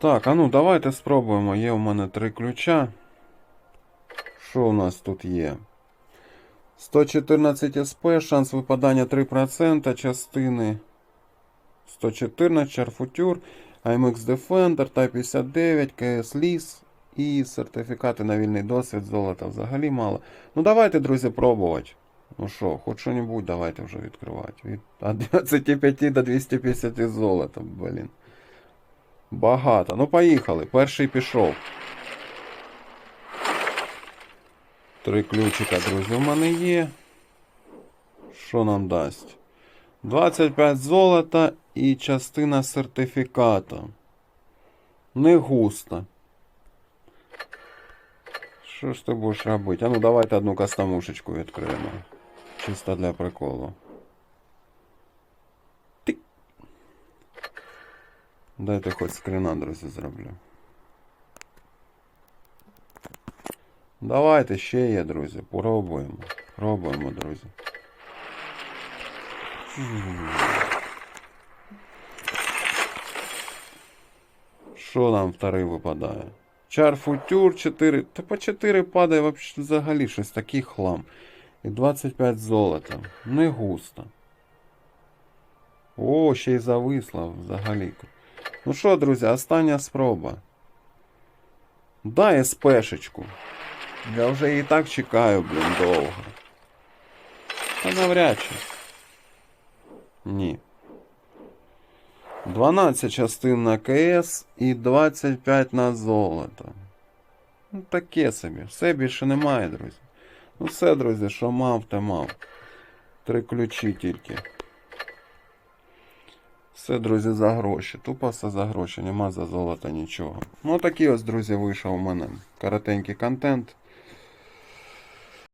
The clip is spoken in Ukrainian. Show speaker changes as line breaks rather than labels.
Так, а ну давайте спробуємо. Є у мене три ключа. Що у нас тут є? 114 СП, шанс випадання 3%, частини 114, Чарфутюр, AMX Defender, Type 59, KS Lease і сертифікати на вільний досвід, золота взагалі мало. Ну давайте, друзі, пробувати. Ну що, хоч що-небудь давайте вже відкривати. Від від 25 до 250 золота, блін. Багато. Ну, поїхали. Перший пішов. Три ключика, друзі, у мене є. Що нам дасть? 25 золота і частина сертифіката. Не густо. Що ж ти будеш робити? А ну давайте одну кастомушечку відкриємо. Чисто для приколу. Дайте хоч скрина, друзі, зроблю. Давайте ще є, друзі. Пробуємо. Пробуємо, друзі. Що нам вторий випадає? Чарфутюр 4. Та по 4 падає взагалі щось такий хлам. І 25 золота. Не густо. О, ще й зависла взагалі. Ну що, друзі, остання спроба. Дай СПшечку. Я вже її так чекаю, блін, довго. Та навряд чи. Ні. 12 частин на КС і 25 на золото. Ну, таке собі. Все більше немає, друзі. Ну все, друзі, що мав, те мав. Три ключі тільки. Все, друзі, за гроші. Тупо все за гроші, нема за золото нічого. Ну такий ось, друзі, вийшов у мене коротенький контент.